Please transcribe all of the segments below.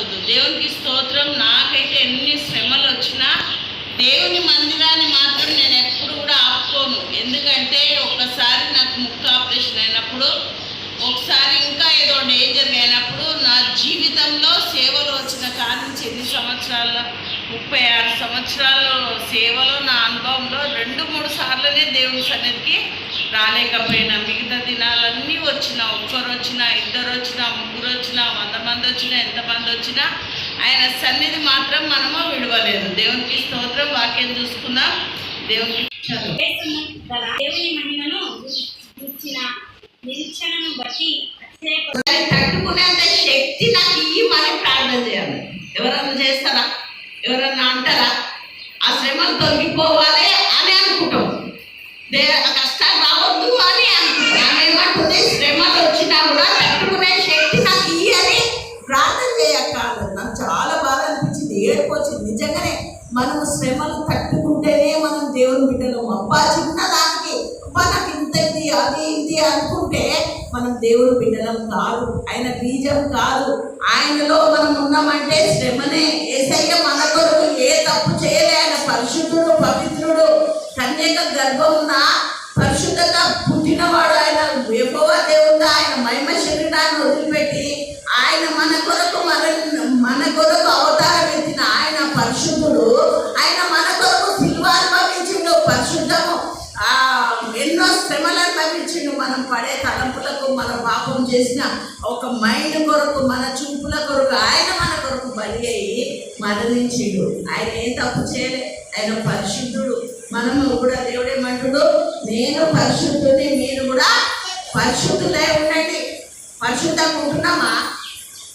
ఆలోచించొద్దు దేవునికి స్తోత్రం. నాకైతే ఎన్ని శ్రమలు వచ్చినా దేవుని మందిరాన్ని మాత్రం నేను ఎప్పుడు కూడా ఆపుకోను. ఎందుకంటే ఒకసారి నాకు ముక్క ఆపరేషన్ అయినప్పుడు ఒకసారి ఇంకా ఏదో డేంజర్ అయినప్పుడు నా జీవితంలో సేవలు వచ్చిన కాడి ఎన్ని సంవత్సరాల్లో ముప్పై ఆరు సంవత్సరాల సేవలో నా అనుభవంలో రెండు మూడు సార్లనే దేవుని సన్నిధికి రాలేకపోయినా. మిగతా దినాలన్నీ వచ్చినా ఒక్కరు వచ్చినా ఇద్దరు వచ్చినా ముగ్గురు వచ్చినా వంద మంది వచ్చినా ఎంతమంది వచ్చినా ఆయన సన్నిధి మాత్రం మనము విడవలేదు. దేవునికి స్తోత్రం వాక్యం చూసుకుందాం. దేవునికి దేవుని మహిమను ఇచ్చిన నిరీక్షణను బట్టి తట్టుకునేంత శక్తి నాకు ఇవ్వమని ప్రార్థన చేయాలి. ఎవరన్నా చేస్తారా? ఎవరన్నా అంటారా? ఆ శ్రమలు తొలగిపోవాలి అని అనుకుంటాం. దే కష్టాలు రావద్దు అని అనుకుంటాం. ఆమె ఏమంటుంది? శ్రమలు వచ్చినా కూడా తట్టుకునే శక్తి నాకు ఇయ్యని ప్రార్థన చేయకాదు నాకు చాలా బాధ అనిపించింది. ఏడుపు వచ్చింది నిజంగానే మనం శ్రమలు తట్టుకుంటేనే మనం దేవుని బిడ్డలం అబ్బా చిన్నదానికి అబ్బా నాకు ఇంత ఇది అది ఇది అనుకుంటే మనం దేవుని బిడ్డలం కాదు. ఆయన బీజం కాదు. ఆయనలో మనం ఉన్నామంటే శ్రమనే. ఏసయ్య మన కొరకు ఏ తప్పు చేయలే. ఆయన పరిశుద్ధుడు పవిత్రుడు కన్యక ఉన్న పరిశుద్ధంగా పుట్టినవాడు ఆయన. వేపవ దేవుడు ఆయన మహిమ శరీరాన్ని వదిలిపెట్టి ఆయన మన కొరకు మనం పడే తలంపులకు మన పాపం చేసిన ఒక మైండ్ కొరకు మన చూపుల కొరకు ఆయన మన కొరకు బలి అయ్యి మరణించిండు. ఆయన ఏం తప్పు చేయలే. ఆయన పరిశుద్ధుడు. మనము కూడా దేవుడేమంటుడు నేను పరిశుద్ధుని మీరు కూడా పరిశుద్ధులే ఉండండి. పరిశుద్ధంగా ఉంటున్నామా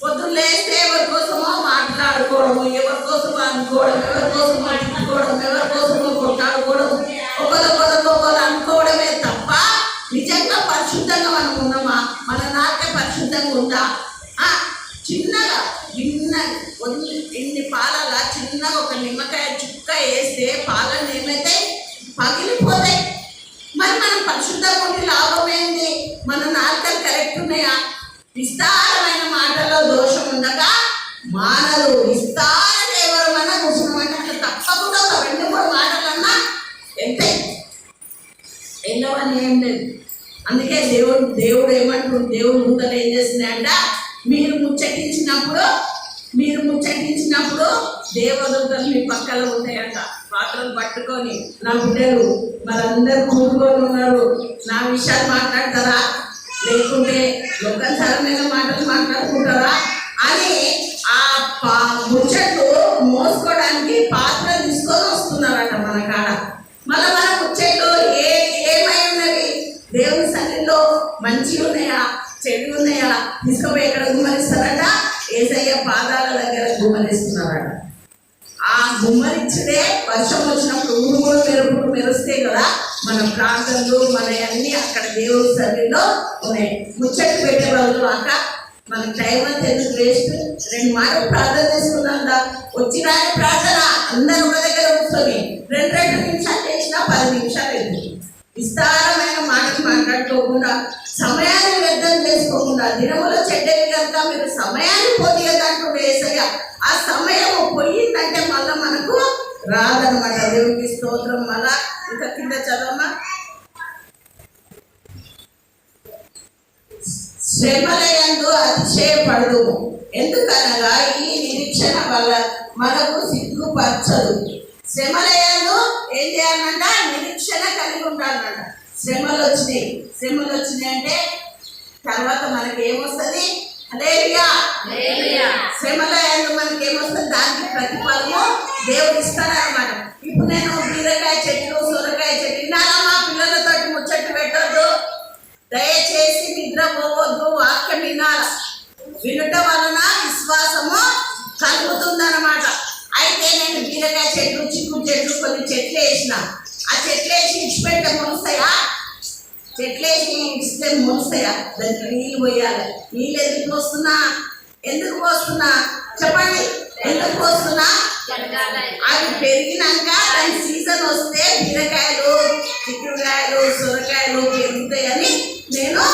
పొద్దున్న లేస్తే ఎవరి కోసమో మాట్లాడుకోవడము ఎవరి కోసమో అనుకోవడం ఎవరి కోసమో అడుగుకోవడం ఎవరి కోసమో కొట్టాడుకోవడం ఒకరికొకరికొకరు పరిశుద్ధంగా మనం ఉన్నామా? మన నాకే పరిశుద్ధంగా ఉందా? చిన్నగా చిన్న కొన్ని ఇన్ని పాలలా చిన్నగా ఒక నిమ్మకాయ చుక్క వేస్తే పాలలు ఏమైతే పగిలిపోతాయి. మరి మనం పరిశుద్ధంగా తీసుకుపోయి ఎక్కడ గుమ్మరిస్తారట? ఏసయ్య పాదాల దగ్గర గుమ్మరిస్తున్నారట. ఆ గుమ్మరించడే వర్షం వచ్చినప్పుడు ఉరుములు మెరుపులు మెరుస్తే కదా. మన ప్రాంతంలో మన అన్ని అక్కడ దేవుడి సర్వీలో ఉన్నాయి ముచ్చట్లు పెట్టే వాళ్ళు అక్క మనకి టైం అంతా ఎందుకు వేస్ట్? రెండు మాటలు ప్రార్థన చేసుకున్నా వచ్చిన ప్రార్థన. అందరూ ఒక దగ్గర కూర్చొని రెండు రెండు నిమిషాలు చేసినా పది నిమిషాలు అయింది విస్తారమైన మాటలు మాట్లాడుకోకుండా సమయాన్ని వ్యర్థం చేసుకోకుండా దినములో చెడ్డవి కనుక మీరు సమయాన్ని పోతీయదంటూ వేసయ్య ఆ సమయం పోయిందంటే మళ్ళీ మనకు రాదనమాట దేవుడికి స్తోత్రం. మళ్ళా ఇంకా కింద చదవమా శ్రమలయందు అతిశయపడదు ఎందుకనగా ఈ నిరీక్షణ వల్ల మనకు సిగ్గుపరచదు. శ్రమలయందు ఏం చేయాలంట? నిరీక్షణ కలిగి ఉండాలంట. శ్రమలు వచ్చినాయి. శ్రమలు వచ్చినాయి అంటే తర్వాత మనకి ఏమొస్తుంది శ్రమలయందు మనకి ఏమొస్తుంది దానికి ప్రతిఫలము దేవుడు ఇస్తాడనమాట ఇప్పుడు నేను బీరకాయ చెట్లు సొరకాయ చెట్లు వినాలమ్మా పిల్లలతో ముచ్చట్లు పెట్టొద్దు. దయచేసి నిద్రపోవద్దు వాక్యం వినాల. వినుట వలన విశ్వాసము కలుగుతుందన్నమాట. అయితే నేను బీరకాయ చెట్లు చిక్కుడు చెట్లు కొన్ని చెట్లు వేసిన. ఆ చెట్లు వేసి ఇచ్చిపెట్టే మొలుస్తాయా? చెట్లు వేసి ఇస్తే మొలుస్తాయా? దానికి నీళ్ళు పోయాలి. నీళ్ళు ఎందుకు పోస్తున్నా? ఎందుకు పోస్తున్నా? చెప్పండి. ఎందుకు పోస్తున్నా? అవి పెరిగినాక దాని సీజన్ వస్తే బీరకాయలు చిక్కుడుకాయలు సొరకాయలు పెరుగుతాయని నేను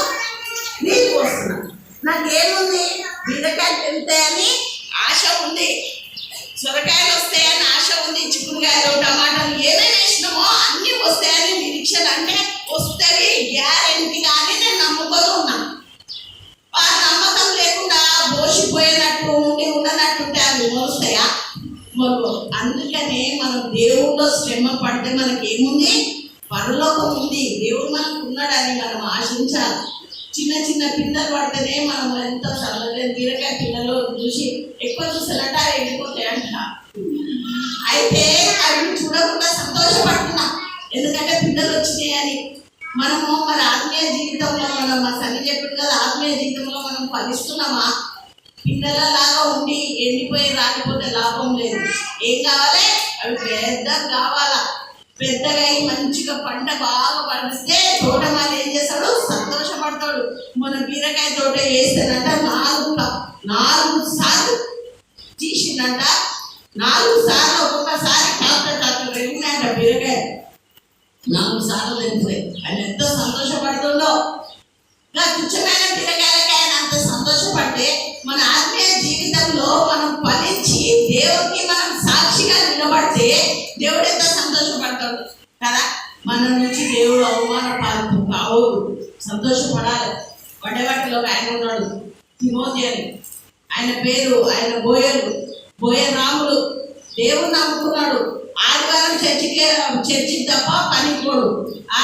నీళ్ళు పోస్తున్నా. నాకేముంది? బీరకాయలు పెరుగుతాయని దేవుడు మనకు ఉన్నాడని మనం ఆశించాలి. చిన్న చిన్న పిల్లలు పడితేనే మనం ఎంతో చదవలేదు బీరకాయ పిల్లలు చూసి ఎక్కువ చూసలట వెళ్ళిపోతాయి అంట. అయితే అవి చూడకుండా సంతోషపడుతున్నా. ఎందుకంటే పిల్లలు వచ్చినాయని. మనము మన ఆత్మీయ జీవితంలో మనం మా సన్ని చెప్పింది కదా ఆత్మీయ జీవితంలో మనం ఫలిస్తున్నామా? పిల్లలలాగా ఉండి ఎండిపోయి రాకపోతే లాభం లేదు. ఏం కావాలి? అవి పెద్ద కావాలా? పెద్దగా మంచిగా పంట బాగా పండిస్తే తోటమాలి ఏం చేస్తాడు? సంతోషపడతాడు. మన బీరకాయ తోట వేస్తానంట నాలుగు నాలుగు సార్లు తీసిందంట. నాలుగు సార్లు ఒక్కొక్కసారి డాక్టర్ డాక్టర్ వెళ్ళినాయంట బీరకాయ. నాలుగు సార్లు వెళ్ళిపోయి ఆయన ఎంతో సంతోషపడుతుండో. ఇంకా తుచ్చమైన బీరకాయలకి ఆయన అంత సంతోషపడితే మన ఆత్మీయ జీవితంలో మనం ఫలించి దేవుడికి సాక్షిగా నిలబడితే దేవుడు ఎంత సంతోషపడతాడు? కదా? మన నుంచి దేవుడు అవమాన పాలు కావు సంతోషపడాలి. వడ్డవాటిలో ఆయన ఉన్నాడు. తిమోతి అని ఆయన పేరు ఆయన బోయలు బోయ రాముడు దేవుడు నమ్ముకున్నాడు. ఆదివారం చర్చికే చర్చికి తప్ప పనికోడు ఆ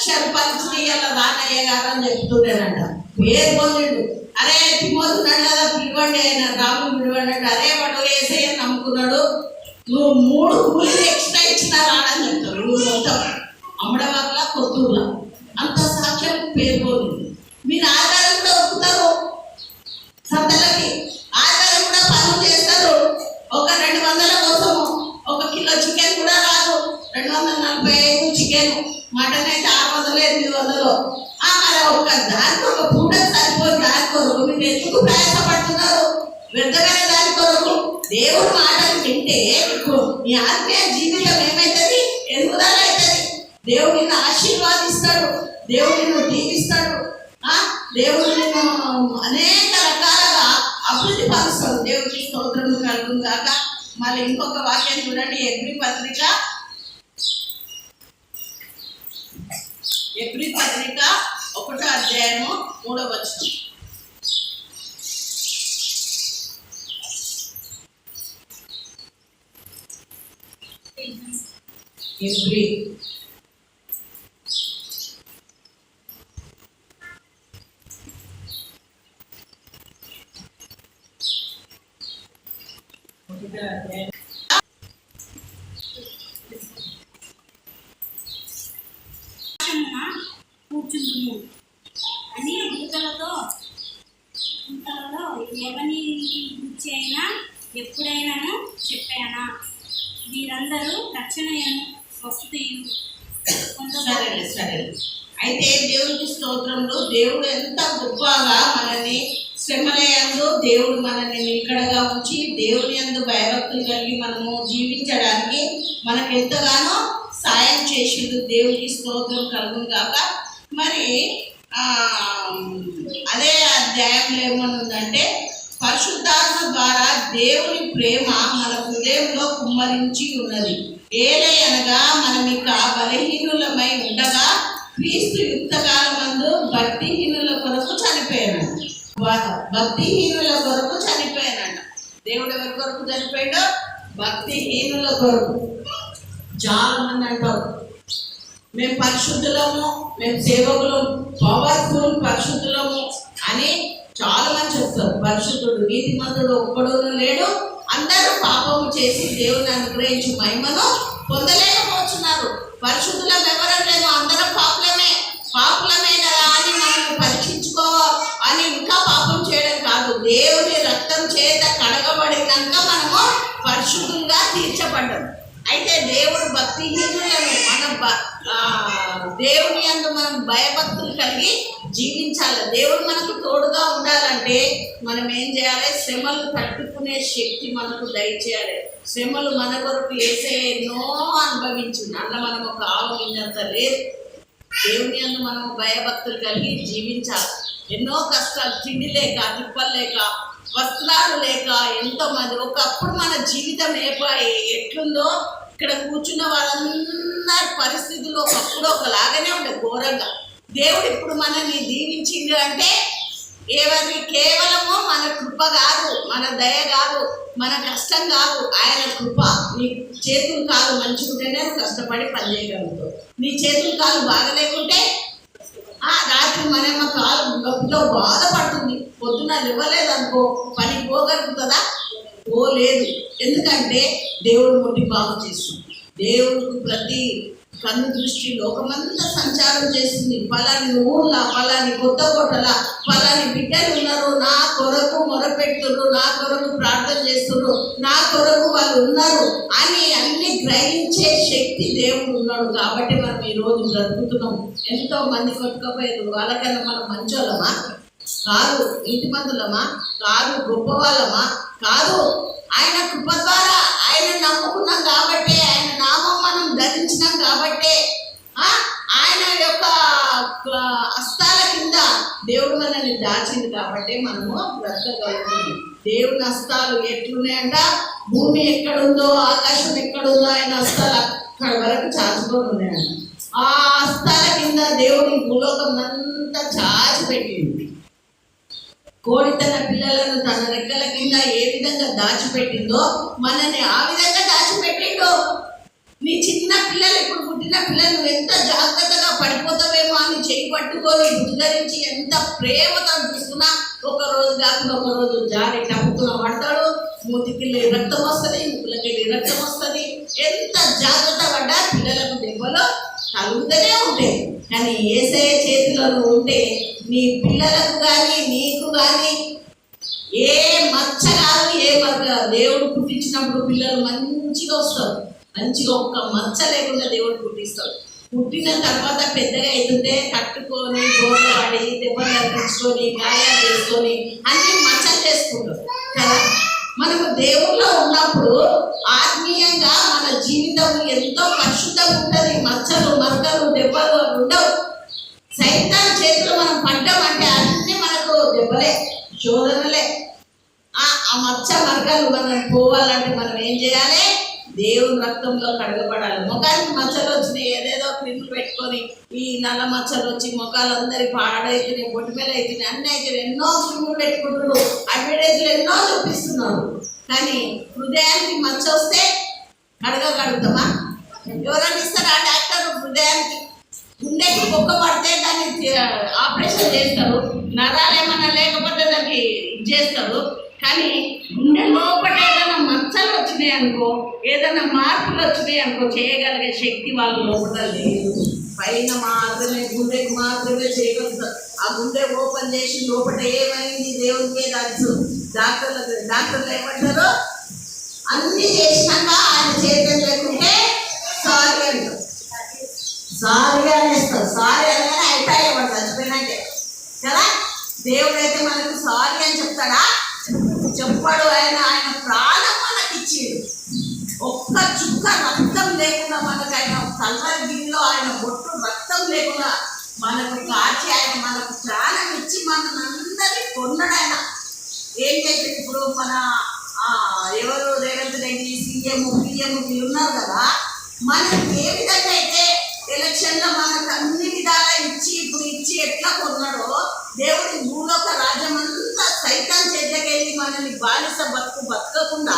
లక్ష రూపాయలు ఇచ్చిన రానయ్య గారు అని చెప్తున్నాడంట. పేరు పొందిండు అరే ఎత్తిపోతున్నాడు కదా పిలవండి ఆయన రాము పిలవండి అంటే అరే వాడు వేసే నమ్ముకున్నాడు. నువ్వు మూడు కూలీలు ఎక్స్ట్రా ఇచ్చినా రాడని చెప్తాడు. ఊరు మొత్తం అమ్మడవాళ్ళ కొత్తూరులో అంత సాక్ష్యం పేరు పొందింది మీరు ఆధారం కూడా ఒప్పుతారు. సంతలకి ఆధారం కూడా పనులు చేస్తారు. ఒక రెండు వందల కోసము ఒక కిలో చికెన్ కూడా రాదు. రెండు వందల నలభై ఐదు చికెన్. మటన్ అయితే ఆరు వందలు ఎనిమిది వందలు అలా ఒక దానికి ఒక పూట సరిపోయి దాని కొరకు మీరు ఎందుకు ప్రయాసపడుతున్నారు? వ్యర్థమైన దాని కొరకు దేవుడు మాటలు వింటే మీకు మీ ఆత్మీయ జీవితం ఏమవుతుంది ఎదుగుదల అవుతుంది దేవుడు నిన్ను ఆశీర్వాదిస్తాడు దేవుడు నిన్ను దీవిస్తాడు. దేవుడు నిన్ను అనేక రకాలుగా అభివృద్ధి పరుస్తాడు. దేవుడికి స్తోత్రం కలుగును కాక మళ్ళీ ఇంకొక వాక్యం చూడండి ఎగ్రి పత్రిక ఎబ్రి పత్రిక ఒకటో అధ్యాయము మూడో వచనం ఎబ్రి ఫస్ట్ సరే సరే అయితే దేవుడికి స్తోత్రంలో దేవుడు ఎంత గొప్పగా మనల్ని శ్రమలయంలో దేవుడు మనల్ని నిలకడగా ఉంచి దేవుని యందు భయభక్తులు కలిగి మనము జీవించడానికి మనకు ఎంతగానో సాయం చేసిండు దేవుడికి స్తోత్రం కలుగును కాక మరి అదే అధ్యాయంలో ఏమనుందంటే పరిశుద్ధాత్మ ద్వారా దేవుని ప్రేమ మన హృదయంలో కుమ్మరించి ఉన్నది. ఏలయనగా అనగా మనం ఇక బలహీనులమై ఉండగా క్రీస్తు యుక్తకాలమందు భక్తిహీనుల కొరకు చనిపోయాను భక్తిహీనుల కొరకు చనిపోయానంట దేవుడు ఎవరి కొరకు చనిపోయాడు? భక్తిహీనుల కొరకు. చాలా మంది అంటారు మేము పరిశుద్ధులము మేము సేవకులు పవర్ఫుల్ పరిశుద్ధులము అని చాలా మంది చెప్తారు పరిశుద్ధుడు నీతిమంతుడు ఒక్కడు లేడు. అందరూ పాపము చేసి దేవుని అనుగ్రహించి. మహిమను పొందలేకపోతున్నారు. పరిశుద్ధులం లేదు. అందరం పాపలమే. పాపులమే కదా అని మనం పరీక్షించుకో అని ఇంకా పాపం చేయడం కాదు. దేవుని రక్తం చేత కడగబడినాక మనము పరిశుద్ధంగా తీర్చబడ్డాం. అయితే దేవుడు భక్తిహీనులను మన దేవుని అందు మనం భయభక్తులు కలిగి జీవించాలి. దేవుడు మనకు తోడుగా ఉండాలంటే మనం ఏం చేయాలి? శ్రమలు తట్టుకునే శక్తి మనకు దయచేయాలి. శ్రమలు మన కొరకు వేసే ఎన్నో అనుభవించింది అన్న మనం ఒక ఆలోచించేంత లేదు. దేవుని యందు మనం భయభక్తులు కలిగి జీవించాలి. ఎన్నో కష్టాలు తిండి లేక తిప్పలు లేక వస్త్రాలు లేక ఎంతో మంది. ఒకప్పుడు మన జీవితం ఏ ఎట్లుందో ఇక్కడ కూర్చున్న వాళ్ళందరి పరిస్థితులు ఒకప్పుడు ఒకలాగానే ఉండే ఘోరంగా. దేవుడు ఇప్పుడు మనల్ని దీవించింది అంటే ఏమది కేవలము మన కృప కాదు మన దయ కాదు మన కష్టం కాదు ఆయన కృప. నీ చేతులు కాలు మంచుకుంటేనే కష్టపడి పని చేయగలుగుతావు నీ చేతులు కాలు బాగలేకుంటే ఆ రాత్రి మనమ్మ కాలు నొప్పిలో బాధపడుతుంది. పొద్దున ఇవ్వలేదనుకో పని పోగలుగుతుందా? పోలేదు. ఎందుకంటే దేవుడు మొండి బాగు చేస్తుంది. దేవుడికి ప్రతి కన్ను దృష్టి లోకమంతా సంచారం చేస్తుంది. పలాని ఊళ్ళ పలాని కొత్త కోటల పలాని బిడ్డలు ఉన్నారు. నా కొరకు మొరపెడుతున్నారు. నా కొరకు ప్రార్థన చేస్తున్నారు. నా కొరకు వాళ్ళు ఉన్నారు అని అన్ని గ్రహించే శక్తి దేవుడు ఉన్నాడు కాబట్టి మనం ఈ రోజు బ్రతుకుతున్నాం. ఎంతో మంది కొట్టుకపోయారు. వాళ్ళకన్నా మనం మంచోళ్ళమా? కాదు ఇంటి మందులమా కాదు గొప్ప వాళ్ళమా కాదు. ఆయన కృప ద్వారా ఆయన నమ్ముకున్నాం కాబట్టి ఆయన నామం మనం ధరించినాం కాబట్టి ఆయన యొక్క హస్తాల కింద దేవుడు మనల్ని దాచింది కాబట్టి మనము బ్రతకగలుగుతుంది దేవుని హస్తాలు ఎట్లున్నాయంట? భూమి ఎక్కడుందో ఆకాశం ఎక్కడుందో ఆయన హస్తాలు అక్కడ వరకు చాచుకొని ఉన్నాయంట. ఆ హస్తాల కింద దేవుని భూలోకం అంతా చాచి పెట్టింది కోడి తన పిల్లలను తన రెక్కల కింద ఏ విధంగా దాచిపెట్టిందో మనని ఆ విధంగా దాచిపెట్టిండు. నీ చిన్న పిల్లలు ఇప్పుడు పుట్టిన పిల్లలు ఎంత జాగ్రత్తగా పడిపోతావేమో అని చేయి పట్టుకొని ఉద్ధరించి ఎంత ప్రేమతో చూసుకున్నా ఒక రోజు కాకుండా ఒక రోజు జారి టప్పుకున్న పడతాడు మూతికి రక్తం వస్తుంది ముక్కులకెళ్ళి రక్తం వస్తుంది. ఎంత జాగ్రత్త పడ్డా పిల్లలకు దెబ్బలు తగులుతూనే ఉంటాయి. కానీ ఏసే చేతిలో నువ్వు ఉంటే నీ పిల్లలకు కానీ నీకు కానీ ఏ మచ్చ కాదు ఏ మచ్చ కాదు. దేవుడు పుట్టించినప్పుడు పిల్లలు మంచిగా వస్తారు. మంచిగా ఒక్క మచ్చ లేకుండా దేవుడు పుట్టిస్తాడు. పుట్టిన తర్వాత పెద్దగా అవుతుంటే కట్టుకొని గోడపడి దెబ్బలు తగ్గించుకొని గాయాలు చేసుకొని అన్ని మచ్చలు చేసుకుంటారు. కదా? మనకు దేవుల్లో ఉన్నప్పుడు ఆత్మీయంగా మన జీవితం ఎంతో పరిశుద్ధంగా ఉంటుంది. మచ్చలు మరకలు దెబ్బలు అవి ఉండవు. సైతాన్ చేతులు మనం పడ్డామంటే అన్ని మనకు దెబ్బలే శోధనలే. ఆ ఆ మచ్చ మరకలు మనం పోవాలంటే మనం ఏం చేయాలి? దేవుని రక్తంలో కడగబడాలి. ముఖానికి మచ్చలు వచ్చినాయి. ఏదేదో క్రిములు పెట్టుకొని ఈ నల్ల మచ్చలు వచ్చి ముఖాలందరి పాడైతున్నాయి బొట్టిమేలు అవుతున్నాయి అన్ని అయితే ఎన్నో క్రిములు పెట్టుకుంటున్నారు. అడ్వర్టైజ్లు ఎన్నో చూపిస్తున్నారు. కానీ హృదయానికి మచ్చ వస్తే కడగగలుగుతామా? ఎవరైనా ఇస్తారా డాక్టర్ హృదయానికి? గుండెకి బొక్క పడితే దాన్ని ఆపరేషన్ చేస్తారు. నరాలు ఏమన్నా లేకపోతే దానికి ఇది చేస్తారు. కానీ గుండె లోపల ఏదైనా మచ్చలు వచ్చినాయి అనుకో ఏదైనా మార్పులు వచ్చినాయి అనుకో చేయగలిగే శక్తి వాళ్ళ లోపల లేదు. పైన మాత్రమే గుండెకి మాత్రమే చేయగలుగుతారు ఆ గుండె ఓపెన్ చేసి లోపల ఏమైంది? దేవునికే తెలుసు. డాక్టర్లు డాక్టర్లు ఏమంటారు? అన్ని చేసినాక ఆయన చేయడం లేకుంటే సారీ అంటారు. సారీ అనేస్తారు. సారీ అనగానే అయిపోయాయి వాడు చచ్చిపోయినట్టే కదా? దేవుడు అయితే మనకు సారీ అని చెప్తాడా? చెప్పాడు ఆయన ఆయన ప్రాణం మనకి ఇచ్చాడు ఒక్క చుక్క రక్తం లేకుండా మనకు ఆయన కల్వరి గిన్నెలో ఆయన బొట్టు రక్తం లేకుండా మనకు కాచి ఆయన మనకు ప్రాణం ఇచ్చి మనల్ని అందరినీ కొన్నాడు ఆయన. ఏం ఇప్పుడు మన ఎవరు రేవంత్ రెడ్డి సీఎం పిఎం వీళ్ళు ఉన్నారు కదా మనకి ఏ విధంగా అయితే ఎలక్షన్లో మనకు అన్ని విధాలా ఇచ్చి ఇప్పుడు ఇచ్చి ఎట్లా కొన్నాడో దేవుడి భూలోక రాజ్యం అంతా సైతాన్ చేతకెళ్ళి మనల్ని బాలిస బతుకు బతకకుండా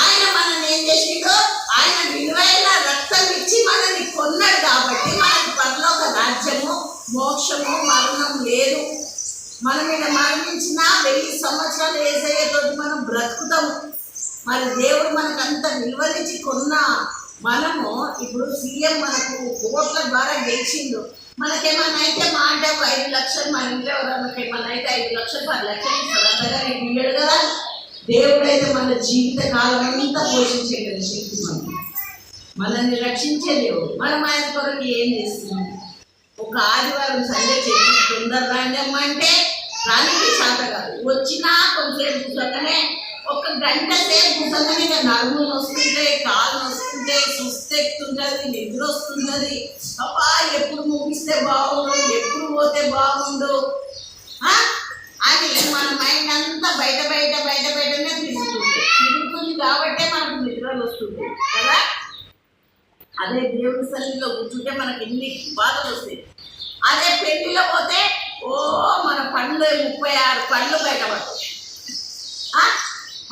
ఆయన మనల్ని ఏం చేసిండో ఆయన విలువైన రక్తం ఇచ్చి మనల్ని కొన్నాడు కాబట్టి మనకి పరలోక రాజ్యము మోక్షము మరణం లేదు. మనం ఇక్కడ మరణించిన వెయ్యి సంవత్సరాలు ఏసయ్యేతోటి మనం బ్రతుకుతాము. మరి దేవుడు మనకు అంత నిల్వనిచ్చి కొన్న మనము ఇప్పుడు సీఎం మనకు ఓట్ల ద్వారా గెలిచిండు. మనకేమన్నా అయితే మా అంటే ఒక ఐదు లక్షలు మన ఇంట్లో ఎవరన్నా ఏమన్నా అయితే ఐదు లక్షలు పది లక్షలు ఇస్తాడు అంతగా నీకు కదా. దేవుడు అయితే మన జీవిత కాలం అంతా పోషించేటది శక్తి మనం మనల్ని రక్షించే దేవుడు మనం ఆయన కొరకు ఏం చేస్తున్నాం? ఒక ఆదివారం సండే చేసి తొందర రాండమ్మా అంటే రానికి శాత కాదు. వచ్చినా కొంచెం చూసాకనే ఒక గంట సేపు కూర్చోగానే నడుములు వస్తుంటాయి కాళ్ళు వస్తుంటాయి సుస్తెక్తుంటుంది నిద్ర వస్తుంటుంది. అబ్బా ఎప్పుడు ముగిస్తే బాగుండు ఎప్పుడు పోతే బాగుండు? అని మన మైండ్ అంతా బయట బయట బయట బయటనే తిరుగుతుంది. తిరుగుతుంది కాబట్టే మనకు నిద్రలు వస్తుంది కదా? అదే దేవుడి సన్నిధిలో కూర్చుంటే మనకి ఎన్ని బాధలు వస్తాయి. అదే పెళ్ళిలో పోతే ఓ మన పండ్లు ముప్పై ఆరు పండ్లు బయటపడతాయి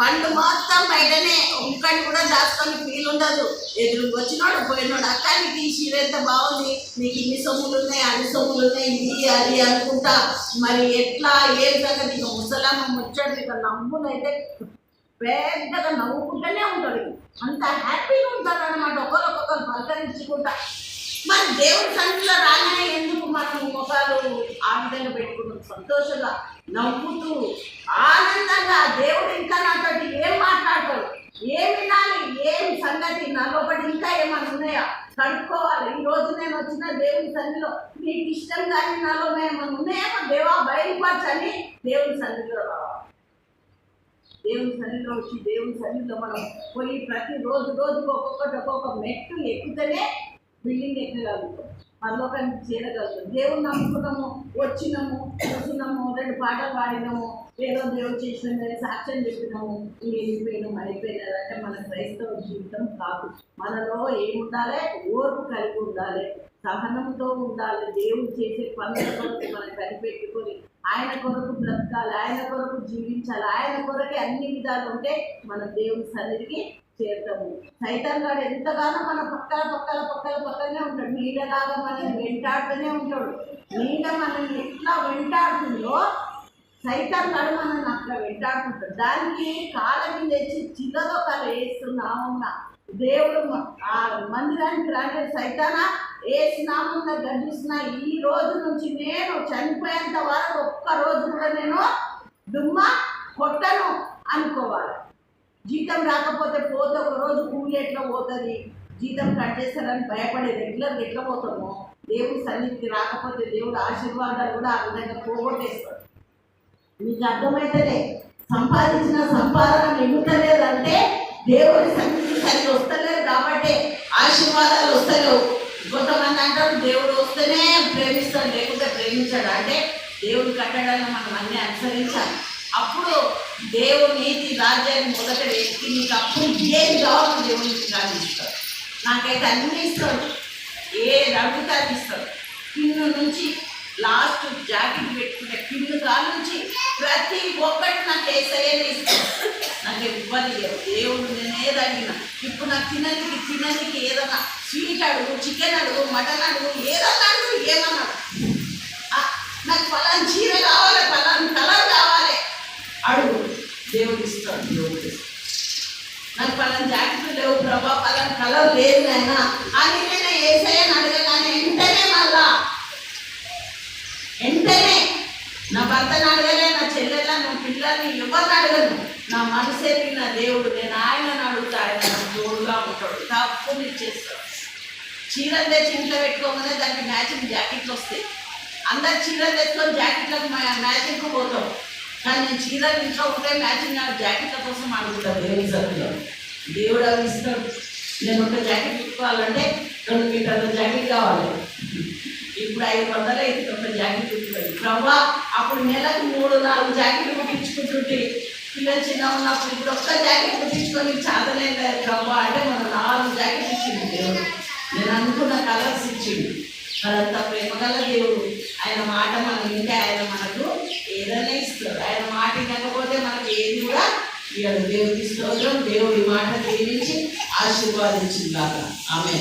ఫండ్ పండు మొత్తం బయటనే ఒక్కటి కూడా దాచుకొని ఫీల్ ఉండదు. ఎదురు వచ్చినోడు పోయినోడు అక్క నీకు ఈ చీర ఎంత బాగుంది? నీకు ఇన్ని సొమ్ములు ఉన్నాయి అన్ని సొమ్ములు ఉన్నాయి ఇది అది అనుకుంటా. మరి ఎట్లా ఏ విధంగా నీకు ముసలమ్మ ముచ్చడు ఇక నమ్మునైతే పెద్దగా నవ్వుకుంటూనే ఉంటాడు. అంత హ్యాపీగా ఉంటారు అనమాట ఒకరికొకరు పలకరించుకుంటా. మరి దేవుడి సంఖ్యలో రాగానే ఎందుకు మనం ముఖాలు ఆ విధంగా పెట్టుకుంటాం? సంతోషంగా. నవ్వుతూ ఆనందంగా దేవుడు ఇంకా నాతోటి ఏం మాట్లాడతాడు? ఏం వినాలి? ఏం సంగతి నవ్వబడి ఇంకా ఏమైనా ఉన్నాయా? కడుక్కోవాలి ఈ రోజు నేను వచ్చిన దేవుని సన్నిలో నీకు ఇష్టం కానీ నాలో ఏమైనా ఉన్నాయేమో దేవా బయలుపరచని దేవుని సన్నిధిలో రావాలి దేవుని సన్నిధిలో వచ్చి దేవుని సన్నిధిలో మనం పోయి ప్రతి రోజు రోజుకు ఒక్కొక్కటి ఒక్కొక్క మెట్టు ఎక్కుతనే బిల్డింగ్ ఎక్కగలుగుతాం పరలోకానికి చేరగలుగుతాం. దేవుని నమ్ముకున్నాము వచ్చినాము చూసినాము రెండు పాటలు పాడినాము ఏదో దేవుడు చేసిన సాక్ష్యం చెప్పినాము. వెళ్ళిపోయినాం అయిపోయినారు అంటే మన క్రైస్తవ జీవితం కాదు. మనలో ఏముండాలి? ఓర్పు కలిగి ఉండాలి. సహనంతో ఉండాలి. దేవుడు చేసే పనుల కొరకు మనం కనిపెట్టుకొని ఆయన కొరకు బ్రతకాలి. ఆయన కొరకు జీవించాలి. ఆయన కొరకే అన్ని విధాలు ఉంటే మన దేవుని సన్నిధికి చేద్దాము. సైతాన్ గారు ఎంతగానో మన పక్కల పక్కల పక్కల పక్కనే ఉంటాడు. నీళ్ళలాగా మనల్ని వెంటాడుతూనే ఉంటాడు. నీడ మనల్ని ఎట్లా వెంటాడుతుందో సైతాన్ గారు మనల్ని అట్లా వెంటాడుతుంటాడు. దానికి కాళ్ళ మీద తెచ్చి చిల్లదో కాలు వేస్తున్నామన్న దేవుడు ఆ మందిరానికి రాంటే సైతానా వేసినామున్న గర్జిస్తున్నా ఈ రోజు నుంచి నేను చనిపోయేంత వరకు ఒక్క రోజు కూడా నేను దుమ్మ కొట్టను అనుకోవాలి. జీతం రాకపోతే పోతే ఒక రోజు కూలి ఎట్లా పోతుంది? జీతం కట్ చేస్తారని భయపడే రెగ్యులర్ ఎట్లా పోతామో? దేవుడి సన్నిధికి రాకపోతే దేవుడు ఆశీర్వాదాలు కూడా ఆ విధంగా పోగొట్టేస్తాడు. మీకు అర్థమైతేనే సంపాదించిన సంపాదన మిగులుతలేదంటే దేవుడి సన్నిధి సరిగ్గా వస్తలేదు కాబట్టి ఆశీర్వాదాలు వస్తలేవు. కొంతమంది అంటారు దేవుడు వస్తేనే ప్రేమిస్తాడు లేకుంటే ప్రేమించాడు. అంటే దేవుడు కట్టడాలను మనం అన్ని అనుసరించాలి. అప్పుడు దేవుడు నీతి రాజ్యాన్ని మొదట వ్యక్తి నీకు అప్పుడు ఏం కావాలి దేవునికి ఇస్తాడు? నాకైతే అన్ని ఇస్తాడు. ఏది అడుగుతా అది ఇస్తాడు. నుంచి లాస్ట్ జాకెట్ పెట్టుకునే కింద కాల నుంచి ప్రతి ఒక్కటి నాకు ఏసయ్యనే ఇస్తాడు. నాకు ఇబ్బంది దేవుడు నేను ఏది ఇప్పుడు నాకు తిననికి తిననికి ఏదన్నా స్వీట్ అడుగు చికెన్ అడుగు మటన్ అడుగు ఏదన్నా అడుగు ఏమన్నా నాకు ఫలాన్ చీర కావాలి పలాన్ కలర్ కావాలి అడుగు దేవుడు ఇస్తాడు దేవుడు ఇస్తాడు. నాకు పలాన్ జాకెట్లు లేవు ప్రభా పలాన కలర్ లేదు నాయన. అని నేను ఏసయ్యని అడగగానే వెంటనే మళ్ళా వెంటనే నా భర్తను అడగలే నా చెల్లెల నా పిల్లల్ని ఎవరిని అడగను? నా మనసే నా దేవుడు నేను ఆయనను అడుగుతా ఆయన నాకు తోడుగా ఉంటాడు తప్పుని ఇచ్చేస్తాడు. చీరలు తెచ్చి ఇంట్లో పెట్టుకోగానే దానికి మ్యాచింగ్ జాకెట్లు వస్తాయి. అందరు చీరలు తెచ్చుకొని జాకెట్లకు మ్యాచింగ్కి పోతాం. కానీ నేను చీర ఇంట్లో ఉంటే మ్యాచింగ్ నా జాకెట్ల కోసం అడుగుతాను దేవుని సభలో దేవుడు అవి ఇస్తాడు. నేను ఒక జాకెట్ పెట్టుకోవాలంటే రెండు మీటర్ల జాకెట్ కావాలి. ఇప్పుడు ఐదు వందలు అయితే ఒక జాకెట్ కుట్టుకోండి ప్రభా అప్పుడు నెలకు మూడు నాలుగు జాకెట్లు కుట్టించుకుంటుంటే పిల్లలు చిన్న ఉన్నప్పుడు ఇప్పుడు ఒక్క జాకెట్ కుట్టించుకొని చాదలేదు ప్రభా అంటే మన నాలుగు జాకెట్ ఇచ్చింది దేవుడు. నేను అనుకున్న కలర్స్ ఇచ్చిండు అదంతా ప్రేమగల దేవుడు. ఆయన మాట మనం వింటే ఆయన మనకు ఏదైనా ఇస్తాడు. ఆయన మాట వినకపోతే మనకు ఏది కూడా ఇవ్వడు దేవుడి స్తోత్రం దేవుడి మాట దీవించి ఆశీర్వాదించిందాక ఆమె